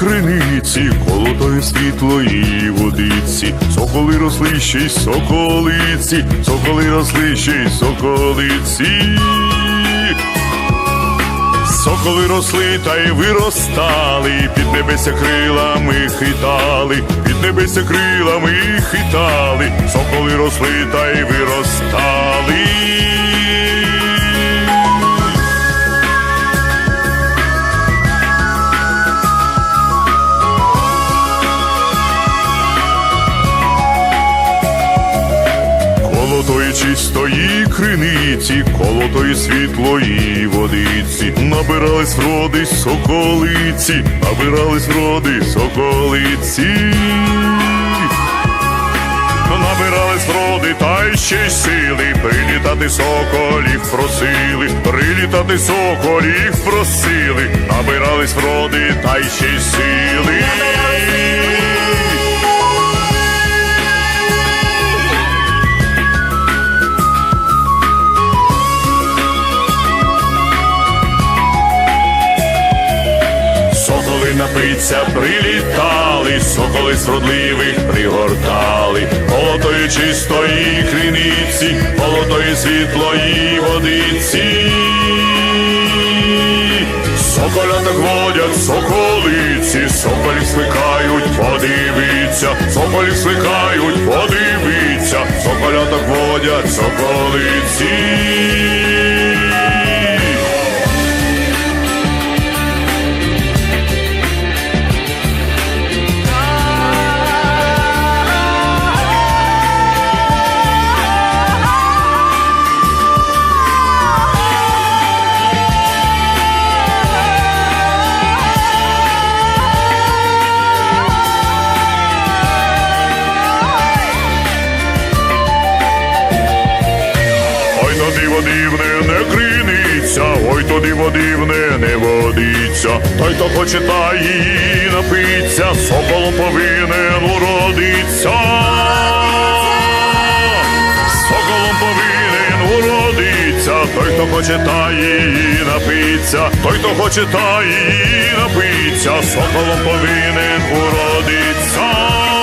криниці, колотої світлої водиці, соколи росли ще й соколиці, соколи росли ще й соколиці. Соколи росли та й виростали, під небеся крилами хитали, під небеся крилами хитали, соколи росли та й виростали. Чистої криниці, коло тої світлої водиці, набирались вроди соколиці, набирались вроди соколиці. Набирались вроди та й ще й сили, прилітати соколів просили, прилітати соколів просили, набирались вроди та й ще й сили. Соколи прилітали, соколи сродливих пригортали, полотої чистої криниці, полотої світлої водиці. Соколяток водять соколиці, соколів свикають, подивиться, соколів свикають, подивиться, соколяток водять соколиці. Диво дивне не криниця, ой, то диво дивне не водиться. Той, та її напиться, соколом повинен уродиться. Соколом повинен уродиться, той, та її напиться, той, хто хоче та її напиться, соколом повинен уродиться.